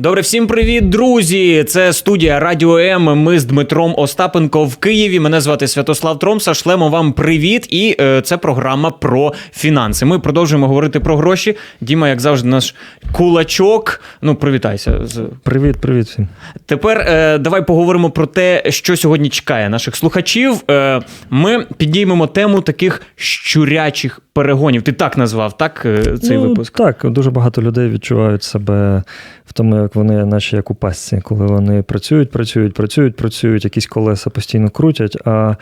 Добре, всім привіт, друзі! Це студія Радіо М. Ми з Дмитром Остапенко в Києві. Мене звати Святослав Тромса. Шлемо вам привіт. І е, це програма про фінанси. Ми продовжуємо говорити про гроші. Діма, як завжди, наш кулачок. Ну, привітайся. Привіт, привіт всім. Тепер е, давай поговоримо про те, що сьогодні чекає наших слухачів. Е, ми підіймемо тему таких щурячих перегонів. Ти так назвав, так? е, Цей ну, випуск? Так, дуже багато людей відчувають себе в тому, як вони, наче як у пастці, коли вони працюють, працюють, працюють, працюють, якісь колеса постійно крутять, а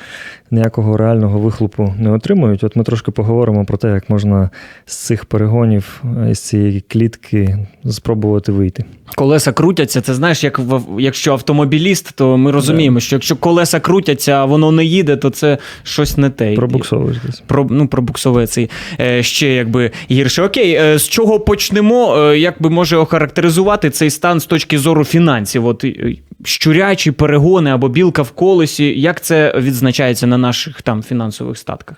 ніякого реального вихлопу не отримують. От ми трошки поговоримо про те, як можна з цих перегонів, з цієї клітки спробувати вийти. Колеса крутяться, це знаєш, як в, якщо автомобіліст, то ми розуміємо, що якщо колеса крутяться, а воно не їде, то це щось не те. Пробуксовуєш десь. Про, ну, пробуксовує цей е, ще якби гірше. Окей, е, з чого почнемо? Е, як би може охарактеризувати цей стан з точки зору фінансів? От е, щурячі перегони або білка в колесі, як це відзначається на наших там фінансових статках?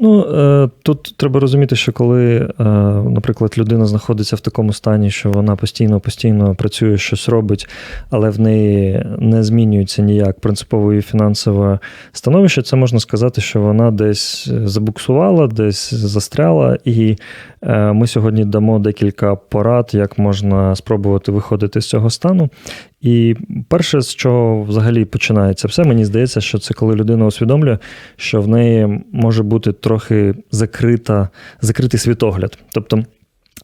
Ну е, тут треба розуміти, що коли, е, наприклад, людина знаходиться в такому стані, що вона постійно постійно працює, щось робить, але в неї не змінюється ніяк принципове і фінансове становище, це можна сказати, що вона десь забуксувала, десь застряла, і е, ми сьогодні дамо декілька порад, як можна спробувати виходити з цього стану. І перше, з чого взагалі починається все, мені здається, що це коли людина усвідомлює, що в неї може бути трохи закрита, закритий світогляд. Тобто,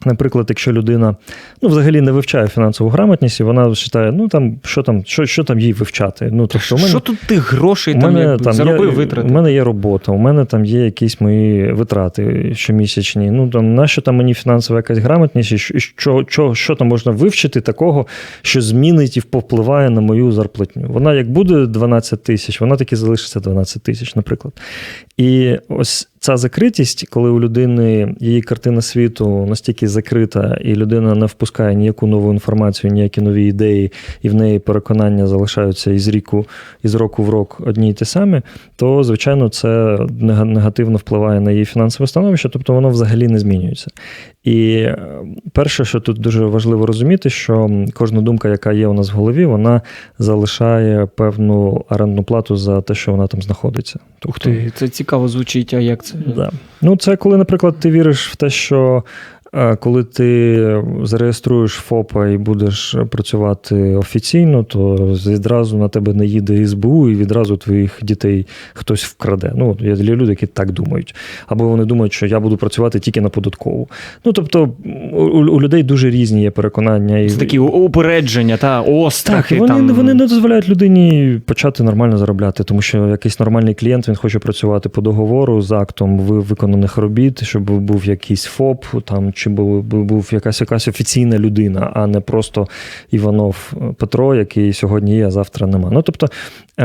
Наприклад, якщо людина ну, взагалі не вивчає фінансову грамотність, і вона вважає, ну там що там, що, що там їй вивчати. Ну, тобто, у мене, Що тут тих грошей у там, мене там заробив, є, витратив? У мене є робота, у мене там є якісь мої витрати щомісячні. Ну там нащо там мені фінансова якась грамотність, і що, що, що, що там можна вивчити такого, що змінить і повпливає на мою зарплатню. Вона як буде 12 тисяч, вона таки залишиться 12 тисяч, наприклад. І ось ця закритість, коли у людини її картина світу настільки закрита, і людина не впускає ніяку нову інформацію, ніякі нові ідеї, і в неї переконання залишаються із ріку, із року в рок одні й ті самі, то звичайно це негативно впливає на її фінансове становище, тобто воно взагалі не змінюється. І е, перше, що тут дуже важливо розуміти, що кожна думка, яка є у нас в голові, вона залишає певну орендну плату за те, що вона там знаходиться. Ух ти, це цікаво звучить, а як це? Да. Ну, це коли, наприклад, ти віриш в те, що коли ти зареєструєш ФОПа і будеш працювати офіційно, то відразу на тебе не їде СБУ і відразу твоїх дітей хтось вкраде. Ну, є люди, які так думають. Або вони думають, що я буду працювати тільки на податкову. Ну, тобто, у, у людей дуже різні є переконання. Це такі упередження та острахи. так, вони, там... вони не дозволяють людині почати нормально заробляти, тому що якийсь нормальний клієнт він хоче працювати по договору з актом ви- виконаних робіт, щоб був якийсь ФОП, там чи був, був якась якась офіційна людина, а не просто Іванов Петро, який сьогодні є, а завтра нема. Ну тобто,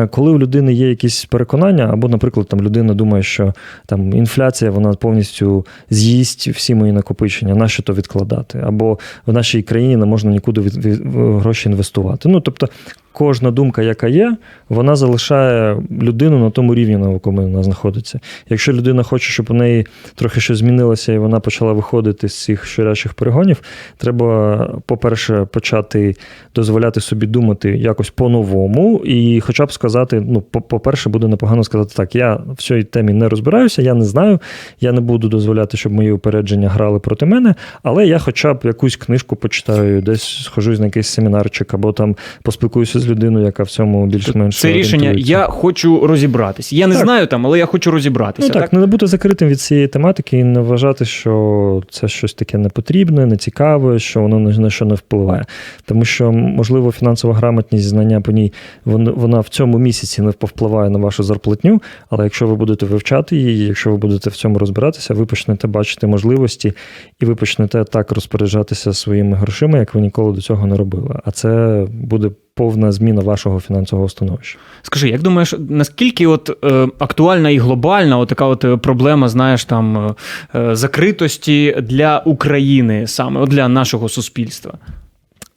коли у людини є якісь переконання, або, наприклад, там людина думає, що там інфляція вона повністю з'їсть всі мої накопичення, нащо то відкладати, або в нашій країні не можна нікуди від, від, гроші інвестувати. Ну тобто. Кожна думка, яка є, вона залишає людину на тому рівні, на якому вона знаходиться. Якщо людина хоче, щоб у неї трохи щось змінилося, і вона почала виходити з цих щорячих перегонів, треба, по-перше, почати дозволяти собі думати якось по-новому, і хоча б сказати: ну, по- по-перше, буде непогано сказати так: я в цій темі не розбираюся, я не знаю, я не буду дозволяти, щоб мої упередження грали проти мене, але я хоча б якусь книжку почитаю, десь схожусь на якийсь семінарчик, або там поспілкуюся з людиною, яка в цьому більш-менш Це рішення, я хочу розібратись. Я не Так. знаю там, але я хочу розібратися. Ну так, не бути закритим від цієї тематики і не вважати, що це щось таке непотрібне, нецікаве, що воно на що не впливає. Тому що, можливо, фінансова грамотність, знання по ній, вон- вона в цьому місяці не повпливає на вашу зарплатню. Але якщо ви будете вивчати її, якщо ви будете в цьому розбиратися, ви почнете бачити можливості, і ви почнете так розпоряджатися своїми грошима, як ви ніколи до цього не робили. А це буде повна зміна вашого фінансового становища. Скажи, як думаєш, наскільки от е, актуальна і глобальна от така от е, проблема, знаєш, там е, е, закритості для України саме, от для нашого суспільства?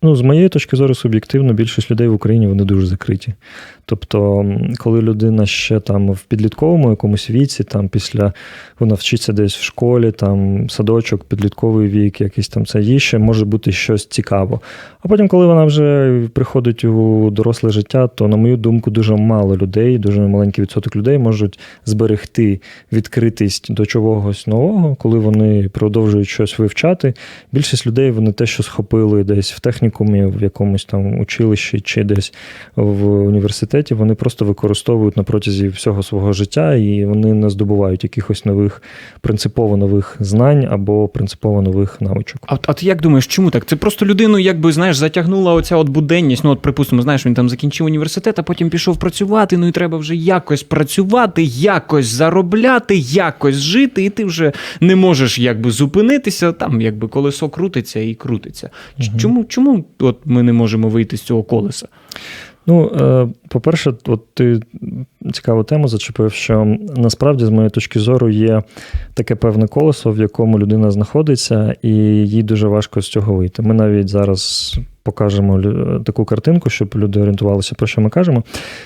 Ну, з моєї точки зору, суб'єктивно, більшість людей в Україні вони дуже закриті. Тобто, коли людина ще там в підлітковому якомусь віці, там після вона вчиться десь в школі, там садочок, підлітковий вік, якийсь там це їй ще може бути щось цікаво. А потім, коли вона вже приходить у доросле життя, то, на мою думку, дуже мало людей, дуже маленький відсоток людей можуть зберегти відкритість до чогось нового, коли вони продовжують щось вивчати. Більшість людей вони те, що схопили десь в технікумі, в якомусь там училищі чи десь в університеті, вони просто використовують на протязі всього свого життя і вони не здобувають якихось нових принципово нових знань або принципово нових навичок. А, а ти як думаєш, чому так? Це просто людину, якби знаєш, затягнула оця от буденність. Ну, от, припустимо, знаєш, він там закінчив університет, а потім пішов працювати. Ну і треба вже якось працювати, якось заробляти, якось жити, і ти вже не можеш якби зупинитися. Там якби колесо крутиться і крутиться. Чому, чому от ми не можемо вийти з цього колеса? Ну, е, по-перше, от ти цікаву тему зачепив, що насправді, з моєї точки зору, є таке певне колесо, в якому людина знаходиться, і їй дуже важко з цього вийти. Ми навіть зараз покажемо таку картинку, щоб люди орієнтувалися, про що ми кажемо.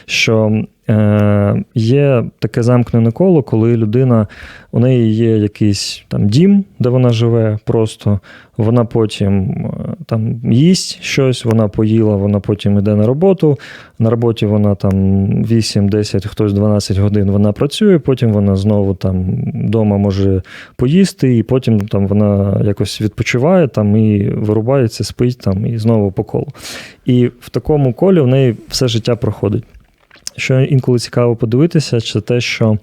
Що е, є таке замкнене коло, коли людина, у неї є якийсь там дім, де вона живе просто, вона потім е, там їсть щось, вона поїла, вона потім йде на роботу. На роботі вона там 8-10, хтось 12 годин вона працює, потім вона знову там вдома може поїсти, і потім там вона якось відпочиває там і вирубається, спить там і знову по колу. І в такому колі в неї все життя проходить. Що інколи цікаво подивитися, це те, що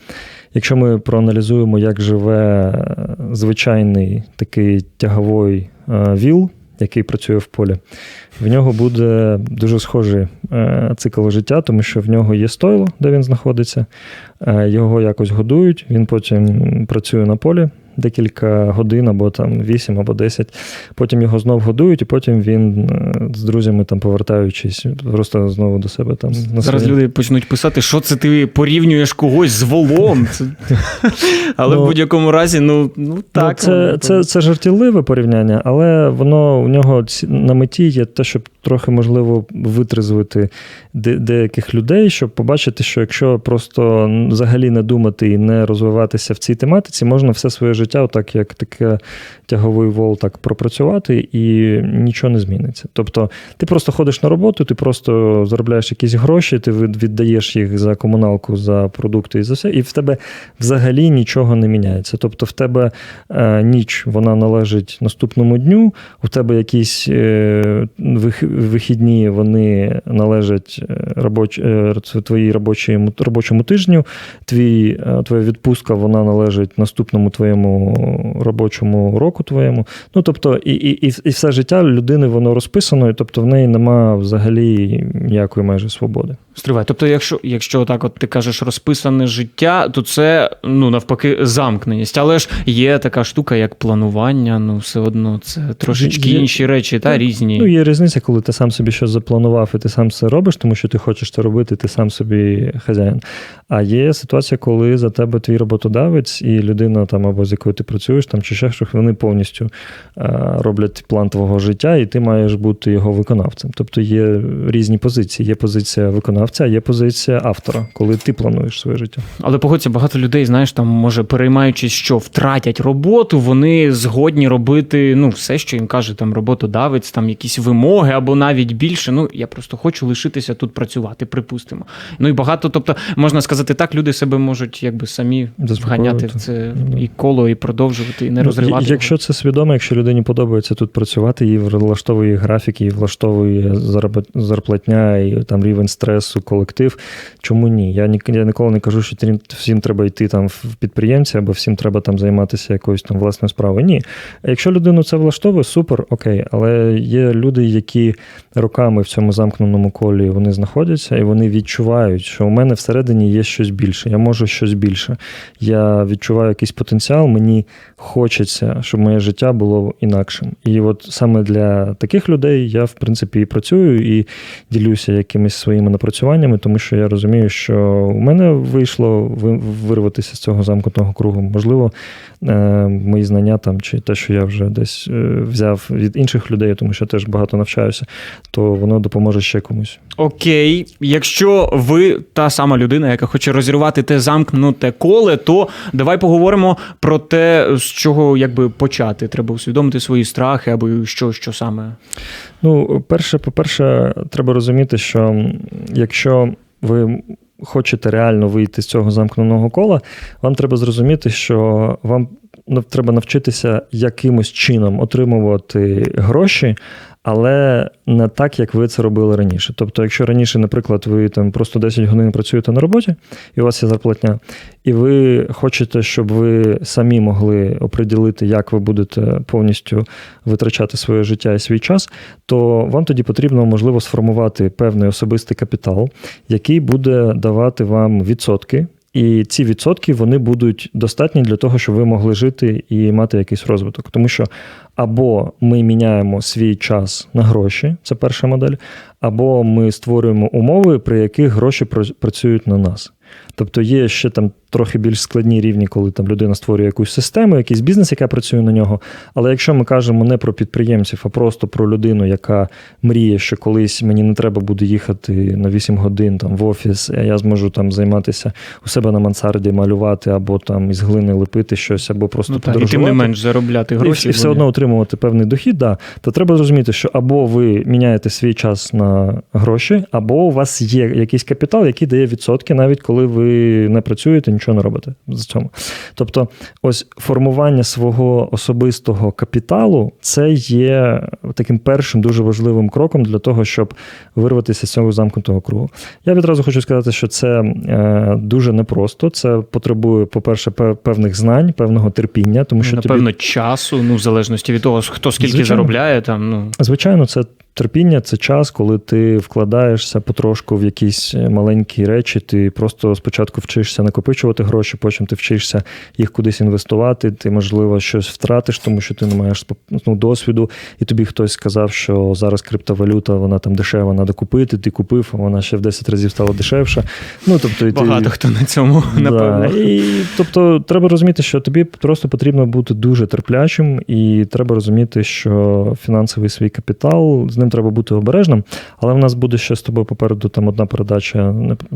якщо ми проаналізуємо, як живе е, звичайний такий тяговий е, віл, який працює в полі, в нього буде дуже схожий е, цикл життя, тому що в нього є стойло, де він знаходиться, його якось годують, він потім працює на полі декілька годин, або там 8 або 10. Потім його знов годують, і потім він е, з друзями там повертаючись, просто знову до себе там на Зараз своє- люди почнуть писати, що це ти порівнюєш когось з волом. Але Ну, в будь-якому разі, ну, ну так. ну, це, це, це жартівливе порівняння, але воно у нього на меті є те, щоб трохи можливо витрезвити де, деяких людей, щоб побачити, що якщо просто взагалі не думати і не розвиватися в цій тематиці, можна все своє життя, отак як таке тяговий вол, так пропрацювати, і нічого не зміниться. Тобто, ти просто ходиш на роботу, ти просто заробляєш якісь гроші, ти віддаєш їх за комуналку, за продукти і за все, і в тебе взагалі нічого не міняється. Тобто, в тебе е, ніч вона належить наступному дню, у тебе якісь е, вихідні вони належать е, робоч, е, твоїй робочому, робочому тижню, твій, е, твоя відпустка вона належить наступному твоєму робочому року твоєму. Ну, тобто, і, і, і, все життя людини воно розписано, і тобто в неї нема взагалі ніякої майже свободи. Стривай. Тобто, якщо, якщо так от ти кажеш розписане життя, то це ну навпаки замкненість. Але ж є така штука, як планування. Ну, все одно це трошечки Є- інші речі, та Ну, різні. Ну, є різниця, коли ти сам собі щось запланував, і ти сам це робиш, тому що ти хочеш це робити, ти сам собі хазяїн. А є ситуація, коли за тебе твій роботодавець і людина, там, або з якою ти працюєш, там, чи ще щось, вони повністю роблять план твого життя, і ти маєш бути його виконавцем. Тобто є різні позиції. Є позиція виконавця, а є позиція автора, коли ти плануєш своє життя. Але погодься, багато людей, знаєш, там може переймаючись, що втратять роботу, вони згодні робити ну все, що їм каже там роботодавець, там якісь вимоги або навіть більше. Ну я просто хочу лишитися тут працювати, припустимо. Ну і багато, тобто можна сказати так, люди себе можуть якби самі вганяти в це Ну, і коло, і продовжувати, і не Ну, розривати. і- Якщо це свідомо, якщо людині подобається тут працювати, їй влаштовує графік, їй влаштовує зарплатня і там рівень стресу, колектив. Чому ні? Я, ні, я ніколи не кажу, що всім треба йти там в підприємці, або всім треба там займатися якоюсь там власною справою. Ні. Якщо людину це влаштовує, супер, окей. Але є люди, які роками в цьому замкненому колі вони знаходяться, і вони відчувають, що у мене всередині є щось більше, я можу щось більше. Я відчуваю якийсь потенціал, мені хочеться, щоб моє життя було інакшим. І от саме для таких людей я, в принципі, і працюю, і ділюся якимись своїми напрацюваннями. Напрацюваннями, тому що я розумію, що у мене вийшло вирватися з цього замкнутого кругу. Можливо, е, мої знання там чи те, що я вже десь е, взяв від інших людей, тому що теж багато навчаюся, то воно допоможе ще комусь. Окей, якщо ви та сама людина, яка хоче розірвати те замкнуте коле, то давай поговоримо про те, з чого якби почати. Треба усвідомити свої страхи або що, що саме. Ну, перше, по-перше, треба розуміти, що якщо ви хочете реально вийти з цього замкненого кола, вам треба зрозуміти, що вам треба навчитися якимось чином отримувати гроші, але не так, як ви це робили раніше. Тобто, якщо раніше, наприклад, ви там просто 10 годин працюєте на роботі, і у вас є зарплатня, і ви хочете, щоб ви самі могли оприділити, як ви будете повністю витрачати своє життя і свій час, то вам тоді потрібно, можливо, сформувати певний особистий капітал, який буде давати вам відсотки. І ці відсотки вони будуть достатні для того, щоб ви могли жити і мати якийсь розвиток. Тому що або ми міняємо свій час на гроші, це перша модель, або ми створюємо умови, при яких гроші пра- працюють на нас. Тобто є ще там трохи більш складні рівні, коли там людина створює якусь систему, якийсь бізнес, яка працює на нього. Але якщо ми кажемо не про підприємців, а просто про людину, яка мріє, що колись мені не треба буде їхати на 8 годин там в офіс, а я зможу там займатися у себе на мансарді, малювати або там із глини лепити щось, або просто Ну, так, і подорожувати. тим не менш заробляти гроші. і все одно отримувати певний дохід, да, то треба зрозуміти, що або ви міняєте свій час на гроші, або у вас є якийсь капітал, який дає відсотки, навіть коли ви не працюєте, нічого не робите з цьому. Тобто, ось формування свого особистого капіталу це є таким першим дуже важливим кроком для того, щоб вирватися з цього замкнутого кругу. Я відразу хочу сказати, що це е, дуже непросто. Це потребує, по-перше, певних знань, певного терпіння, тому що тобі Напевно, часу, ну, в залежності від того, хто скільки Звичайно. заробляє, там, ну. Звичайно, це терпіння, це час, коли ти вкладаєшся потрошку в якісь маленькі речі. Ти просто спочатку вчишся накопичувати гроші, потім ти вчишся їх кудись інвестувати. Ти, можливо, щось втратиш, тому що ти не маєш ну, досвіду, і тобі хтось сказав, що зараз криптовалюта, вона там дешева, треба купити. Ти купив, а вона ще в 10 разів стала дешевша. Ну, тобто, і ти... Багато хто на цьому, напевно. І, тобто, треба розуміти, що тобі просто потрібно бути дуже терплячим, і треба розуміти, що фінансовий свій капітал, ним треба бути обережним. Але в нас буде ще з тобою попереду там одна передача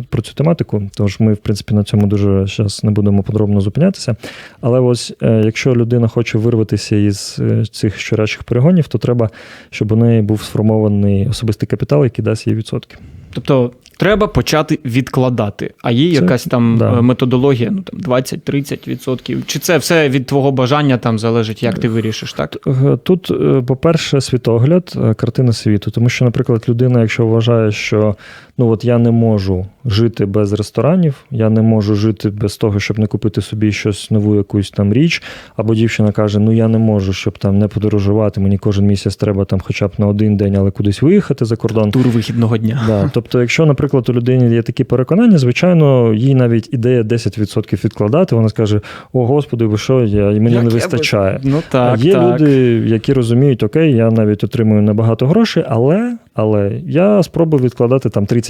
про цю тематику. Тож ми, в принципі, на цьому дуже зараз не будемо подробно зупинятися. Але ось е, якщо людина хоче вирватися із е, цих щорячих перегонів, то треба, щоб у неї був сформований особистий капітал, який дасть їй відсотки. Тобто треба почати відкладати. А є Це- якась там да. е, методологія, ну там 20-30%. Чи це все від твого бажання там залежить, як ти вирішиш, так? Е, Тут, е, по-перше, світогляд, картина світу. Тому що, наприклад, людина, якщо вважає, що ну от я не можу жити без ресторанів, я не можу жити без того, щоб не купити собі щось нову, якусь там річ, або дівчина каже, ну я не можу, щоб там не подорожувати, мені кожен місяць треба там хоча б на один день, але кудись виїхати за кордон. Тур вихідного дня. Да. Тобто, якщо, наприклад, у людини є такі переконання, звичайно, їй навіть ідея 10% відкладати, вона скаже: О, господи, ви що, я, мені Як не я би- вистачає. Ну А так, є так. люди, які розуміють, окей, я навіть отримую небагато грошей, але, але я спробую відкладати там 30%,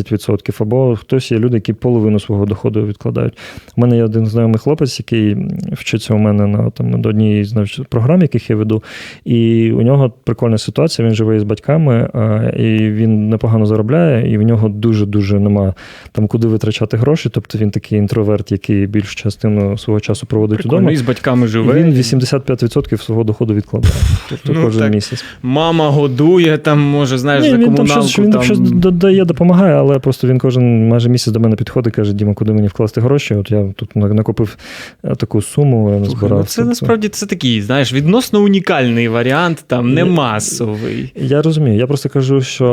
або хтось є люди, які половину свого доходу відкладають. У мене є один знайомий хлопець, який вчиться у мене на там, до однієї з програм, яких я веду. І у нього прикольна ситуація. Він живе із батьками, і він непогано заробляє, і в нього дуже-дуже нема там куди витрачати гроші. Тобто він такий інтроверт, який більшу частину свого часу проводить Прикольно, вдома. і з батьками І він 85% свого доходу відкладає. Тобто Ну, кожен так. місяць. Мама годує, там, може, знаєш, Ні, за він там комуналку. щось, він там... щось додає, допомагає, але просто він кожен майже місяць до мене підходить каже: Діма, куди мені вкласти гроші? От я тут накопив е, таку суму, я не збирав. ну, це Тобто- насправді це такий, знаєш, відносно унікальний варіант, там не масовий. Я розумію. Я просто кажу, що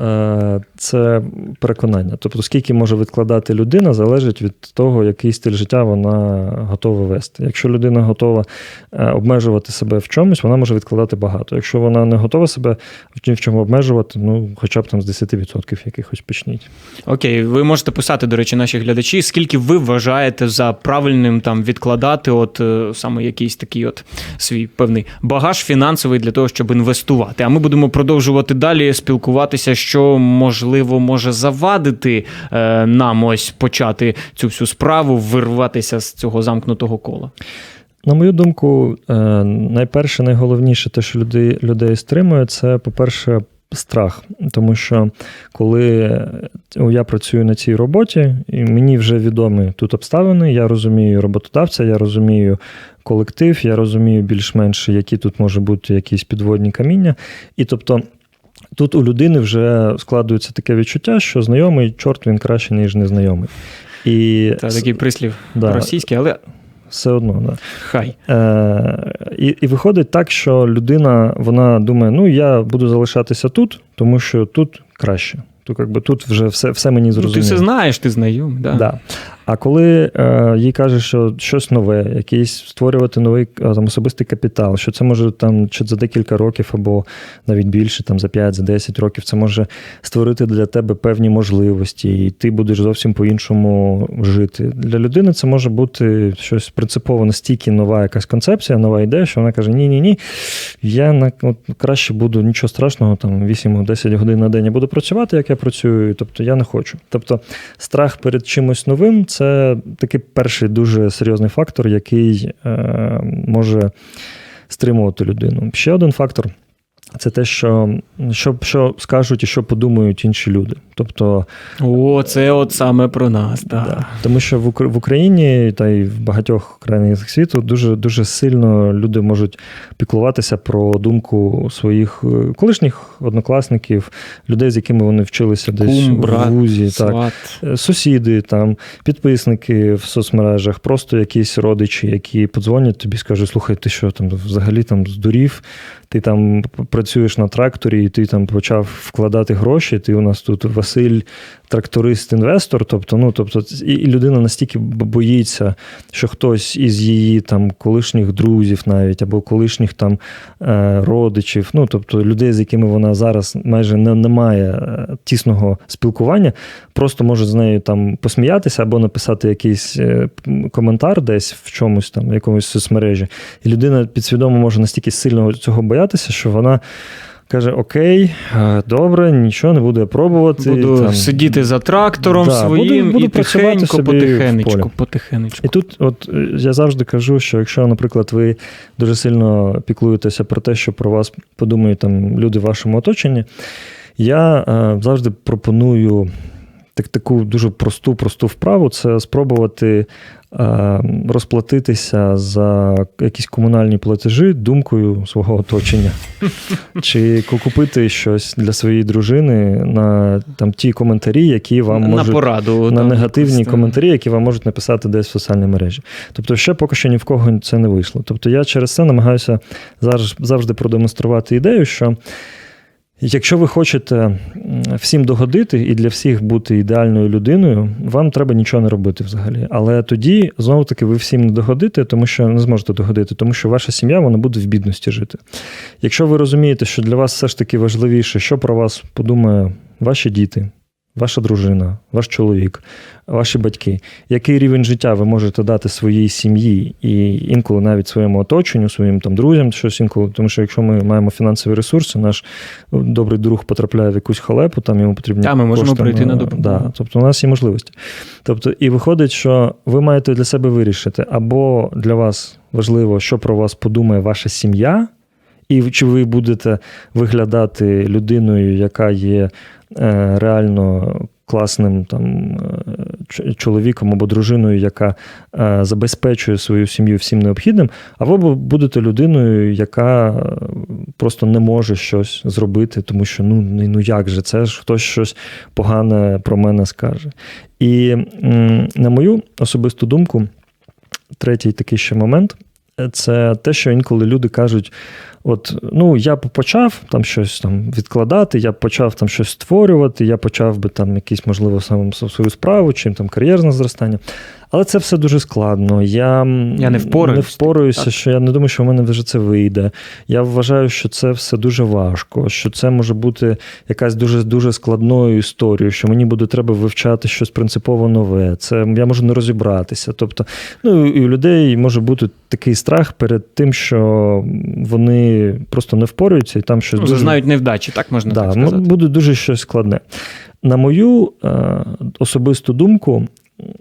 е, це переконання. Тобто, скільки може відкладати людина, залежить від того, який стиль життя вона готова вести. Якщо людина готова е, обмежувати себе в чомусь, вона може відкладати багато. Якщо вона не готова себе в чому обмежувати, ну хоча б там з 10% якихось почніть. Окей, ви можете можете писати, до речі, наші глядачі, скільки ви вважаєте за правильним там відкладати, от е, саме якийсь такий от свій певний багаж фінансовий для того, щоб інвестувати. А ми будемо продовжувати далі спілкуватися, що можливо може завадити е, нам ось почати цю всю справу, вирватися з цього замкнутого кола. На мою думку, е, найперше, найголовніше, те, що людей, людей стримує, це, по-перше, страх. Тому що коли е, я працюю на цій роботі, і мені вже відомі тут обставини, я розумію роботодавця, я розумію колектив, я розумію більш-менш, які тут може бути якісь підводні каміння. І тобто. Тут у людини вже складується таке відчуття, що знайомий чорт він краще, ніж незнайомий. І Це такий прислів Да. російський, але все одно. Да. хай. Е, і, і виходить так, що людина вона думає: ну я буду залишатися тут, тому що тут краще. То якби тут вже все, все мені Ну, зрозуміло. ти все знаєш, ти знайомий. Да. Да. А коли е, їй каже, що щось нове, якийсь створювати новий е, там, особистий капітал, що це може там чи за декілька років, або навіть більше, там за 5, за 10 років, це може створити для тебе певні можливості, і ти будеш зовсім по-іншому жити. Для людини це може бути щось принципово настільки нова якась концепція, нова ідея, що вона каже: Ні, ні, ні, я на от, краще буду нічого страшного, там 8-10 годин на день я буду працювати, як я працюю. Тобто я не хочу. Тобто, страх перед чимось новим це такий перший дуже серйозний фактор, який е, може стримувати людину. Ще один фактор. Це те, що, що, що скажуть і що подумають інші люди. Тобто, О, це от саме про нас. Да. Да. Тому що в Україні та й в багатьох країнах світу дуже дуже сильно люди можуть піклуватися про думку своїх е, колишніх однокласників, людей, з якими вони вчилися десь Кум, брат, в вузі, так, сват. Е, сусіди, там, підписники в соцмережах, просто якісь родичі, які подзвонять тобі, скажуть: слухай, ти що там взагалі там здурів, ти там працюєш на тракторі, і ти там почав вкладати гроші. Ти у нас тут Василь, тракторист-інвестор. Тобто, ну тобто, і, людина настільки боїться, що хтось із її там колишніх друзів, навіть або колишніх там е, родичів, ну тобто людей, з якими вона зараз майже не, не має е, тісного спілкування, просто може з нею там посміятися або написати якийсь е, коментар десь в чомусь там, в якомусь соцмережі. І людина підсвідомо може настільки сильно цього боятися, що вона. Каже: Окей, е, добре, нічого не буду я пробувати. Буду там. сидіти за трактором Да, своїм буду- буду і тихенько, потихенечку, потихенечку. І тут, от е, я завжди кажу, що якщо, наприклад, ви дуже сильно піклуєтеся про те, що про вас подумають там люди в вашому оточенні, я е, завжди пропоную так, таку дуже просту, просту вправу це спробувати розплатитися за якісь комунальні платежі думкою свого оточення. Чи купити щось для своєї дружини на там, ті коментарі, які вам на можуть пораду. на там, негативні якось, коментарі, які вам можуть написати десь в соціальній мережі. Тобто, ще поки що ні в кого це не вийшло. Тобто, я через це намагаюся завжди продемонструвати ідею, що. Якщо ви хочете всім догодити і для всіх бути ідеальною людиною, вам треба нічого не робити взагалі. Але тоді знову таки ви всім не догодите, тому що не зможете догодити, тому що ваша сім'я вона буде в бідності жити. Якщо ви розумієте, що для вас все ж таки важливіше, що про вас подумає ваші діти, ваша дружина, ваш чоловік, ваші батьки, який рівень життя ви можете дати своїй сім'ї і інколи навіть своєму оточенню, своїм там друзям, щось інколи, тому що якщо ми маємо фінансові ресурси, наш добрий друг потрапляє в якусь халепу, там йому потрібні Та, ми можемо кошти прийти на допомогу. Да, тобто у нас є можливості. Тобто, і виходить, що ви маєте для себе вирішити, або для вас важливо, що про вас подумає ваша сім'я, і чи ви будете виглядати людиною, яка є е, реально класним там е, чоловіком або дружиною, яка е, забезпечує свою сім'ю всім необхідним, або будете людиною, яка просто не може щось зробити, тому що ну, ну ну як же, це ж хтось щось погане про мене скаже. І на мою особисту думку, третій такий ще момент це те, що інколи люди кажуть: от, ну, я б почав там щось там відкладати, я почав там щось створювати, я почав би там якісь, можливо, сам свою справу, чим там кар'єрне зростання. Але це все дуже складно. Я, Я не впораюсь, не впораюся, так? що я не думаю, що в мене вже це вийде. Я вважаю, що це все дуже важко, що це може бути якась дуже дуже складною історією, що мені буде треба вивчати щось принципово нове. Це я можу не розібратися. Тобто, ну і у людей може бути такий страх перед тим, що вони просто не впораються, і там щось Ну, дуже зазнають невдачі, так можна да, так сказати. буде дуже щось складне. На мою е, особисту думку,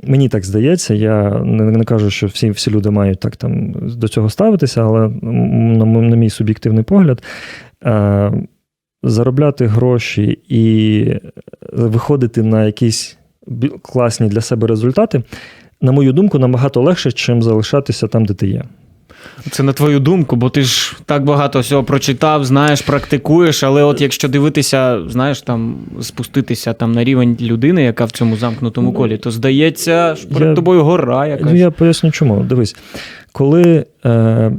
мені так здається, я не, кажу, що всі, всі люди мають так там до цього ставитися, але на, на мій суб'єктивний погляд, е, заробляти гроші і виходити на якісь класні для себе результати, на мою думку, набагато легше, чим залишатися там, де ти є. Це на твою думку, бо ти ж так багато всього прочитав, знаєш, практикуєш, але от якщо дивитися, знаєш, там спуститися там на рівень людини, яка в цьому замкнутому колі, то здається, що перед Я- тобою гора якась. Ну, я поясню чому. Дивись, коли е,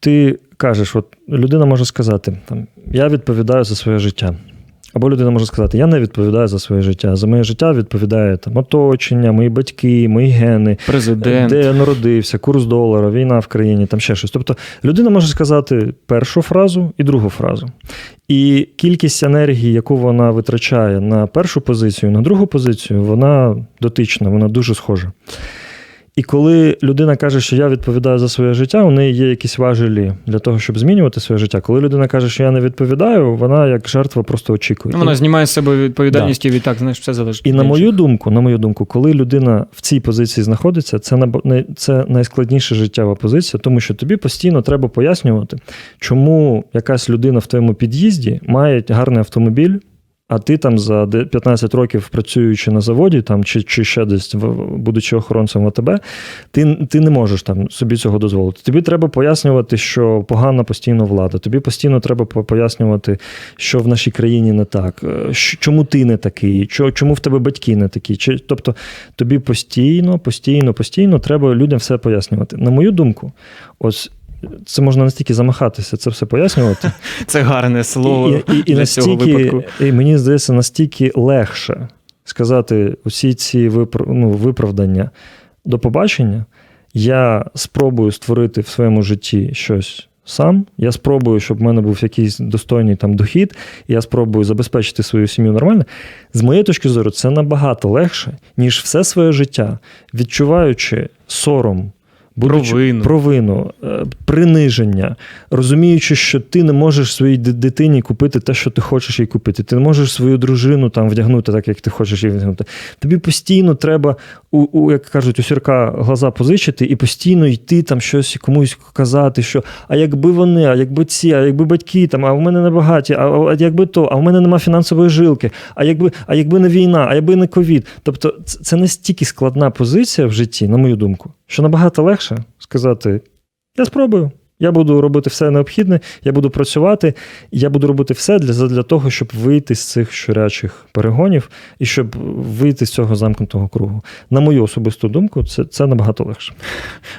ти кажеш, от людина може сказати, там, я відповідаю за своє життя. Або людина може сказати, я не відповідаю за своє життя. За моє життя відповідає там оточення, мої батьки, мої гени, Президент. де я народився, курс долара, війна в країні, там ще щось. Тобто людина може сказати першу фразу і другу фразу. І кількість енергії, яку вона витрачає на першу позицію, на другу позицію, вона дотична, вона дуже схожа. І коли людина каже, що я відповідаю за своє життя, у неї є якісь важелі для того, щоб змінювати своє життя. Коли людина каже, що я не відповідаю, вона як жертва просто очікує. Ну, Вона знімає з себе відповідальність і відтак, знаєш, все залежить. І на мою думку, на мою думку, коли людина в цій позиції знаходиться, це наб- най- це найскладніша життєва позиція, тому що тобі постійно треба пояснювати, чому якась людина в твоєму під'їзді має гарний автомобіль. А ти там за 15 років працюючи на заводі, там чи, чи ще десь будучи охоронцем ВТБ, ти, ти не можеш там собі цього дозволити. Тобі треба пояснювати, що погана постійно влада. Тобі постійно треба пояснювати, що в нашій країні не так, е, чому ти не такий, чо- чому в тебе батьки не такі. Чи, тобто тобі постійно, постійно, постійно треба людям все пояснювати. На мою думку, ось це можна настільки замахатися, це все пояснювати. Це гарне слово І, і, і, для цього випадку. і мені здається, настільки легше сказати усі ці випр... ну, виправдання до побачення. Я спробую створити в своєму житті щось сам. Я спробую, щоб в мене був якийсь достойний там дохід, і я спробую забезпечити свою сім'ю нормально. З моєї точки зору, це набагато легше, ніж все своє життя, відчуваючи сором. Будучи- Провину. провину, е, приниження, розуміючи, що ти не можеш своїй дитині купити те, що ти хочеш їй купити. Ти не можеш свою дружину там вдягнути так, як ти хочеш її вдягнути. Тобі постійно треба, у, у як кажуть, у сірка глаза позичити і постійно йти там щось комусь казати, що а якби вони, а якби ці, а якби батьки там, а в мене не багаті, а, а якби то, а в мене нема фінансової жилки, а якби, а якби не війна, а якби не ковід. Тобто, це, це настільки складна позиція в житті, на мою думку, що набагато легше сказати: я спробую. Я буду робити все необхідне, я буду працювати, я буду робити все для, для того, щоб вийти з цих щурячих перегонів і щоб вийти з цього замкнутого кругу. На мою особисту думку, це, це набагато легше.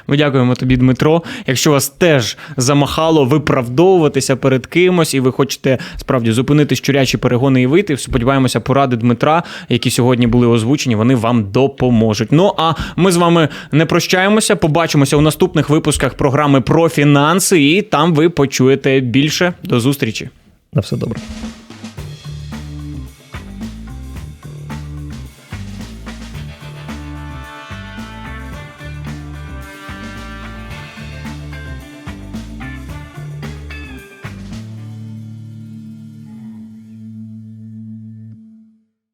Ми дякуємо тобі, Дмитро. Якщо вас теж замахало виправдовуватися перед кимось, і ви хочете справді зупинити щурячі перегони і вийти, сподіваємося, поради Дмитра, які сьогодні були озвучені, вони вам допоможуть. Ну а ми з вами не прощаємося. Побачимося у наступних випусках програми про фінанси, і там ви почуєте більше. До зустрічі. На все добре.